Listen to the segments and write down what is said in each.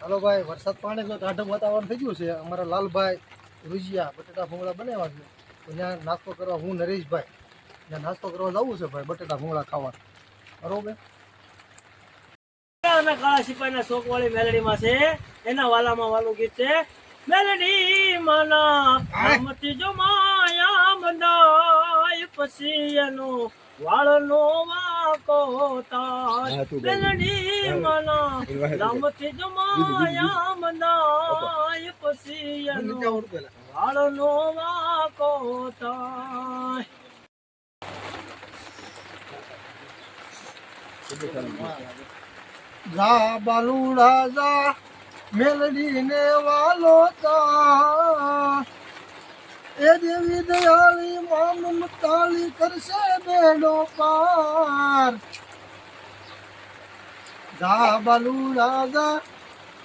હાલો ભાઈ વરસાદ પાણી તો ટાઢક વાતાવરણ થઈ ગયું છે. અમારા લાલભાઈ રૂજિયા બટેટા ભૂંગળા બનાવ્યા છે. ત્યાં નાસ્તો કરવા હું નરેશભાઈ. ત્યાં નાસ્તો કરવા જવું છે ભાઈ બટેટા ભૂંગળા ખાવા બરોબર? કાળા સિપાહીના શોકવાળી મેલડીમાં છે. એના વાલામાં વાલું ગીત છે મેલડી માના જો માયા મંદાય પછી એનો વાળનો વાકો મેલડી માના રમતી જો માયા મંદાય પછી એનો વાળનો વાકો તાય જા બાલુડા જા મેલડીને વાલો તા એ દેવી દયાળી મતાલી કરશે બેડો પાર. જા બાલુડા જા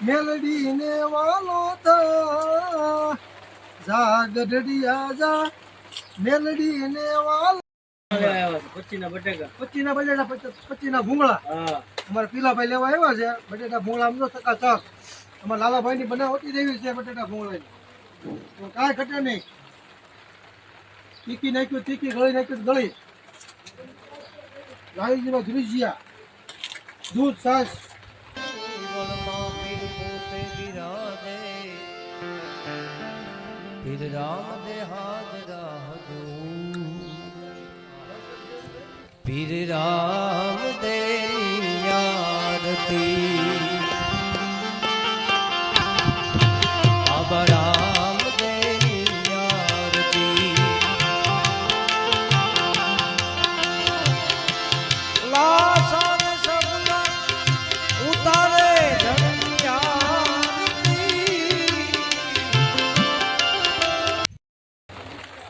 મેલડીને વાલો થા જા ગઢડિયા જા મેલડીને વાલો પચીના બટેટા પચીના બટેટા પચ- પચીના ભૂંગળા. હા. અમારા પીલાભાઈ લેવા આવ્યા છે. બટેટા ભૂંગળા તો ટકા ચક અમારા લાલાભાઈની બનાવટી દેવી છે બટેટા ભૂંગળાની. કાંઈ ઘટે નહીં. તીકી નાખ્યું તીકી ગળી નાખ્યું તો ગળી. લાલીજીનો ધ્રુજિયા દૂધ સાસ પીર રામ દે હાથ રાહજો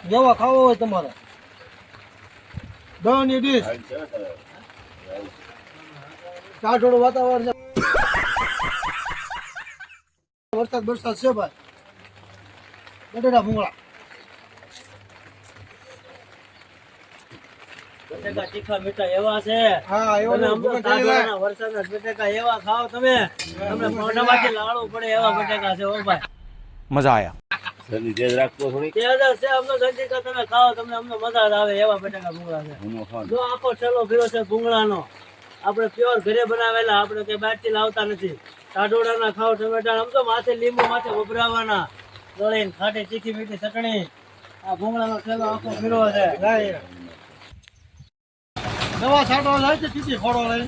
જેવા ખાવો હોય તમારે. કાઠોડ વાતાવરણ છે. વરસાદ વરસાદ છે ભાઈ. બટેટા ભૂંગળા. બટેકા તીખા મીઠા એવા છે. હા એવો વરસાદના બટેકા એવા ખાઓ તમે. તમને મોઢામાંથી પડે એવા બટેકા છે ઓ ભાઈ. મજા આયા. શરદી તેજ રાખતો થોડી તે હજાર છે અમનો સંજીકા તમે ખાઓ તમને અમને મજા જ આવે એવા બટેકા ભૂંગળા છે. જો આખો ઠેલો ફેરો છે ભૂંગળાનો. આપણે પ્યોર ઘરે બનાવેલા આપણે કઈ બહારથી લાવતા નથી. ટાઢોડાના ખાઓ ટમેટા આમ તો માથે લીંબુ માથે ઉભરાવાના દળીને ખાટી તીખી મીઠી ચટણી. આ ભૂંગળાનો ઠેલો આખો ફેરો છે. દવા છાંટવા જાય છે ચીચી ફોડો લઈ.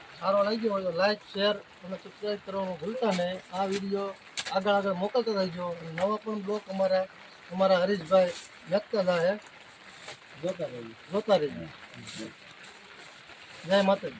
સારો લાગ્યો હોય તો લાઈક શેર અને સબસ્ક્રાઈબ કરવાનું ભૂલતા નહીં. આ વીડિયો આગળ આગળ મોકલતા રહેજો. અને નવા પણ બ્લોક અમારા અમારા હરીશભાઈ લખતા થાય જોતા રહેજો જોતા રહેજો જય માતાજી.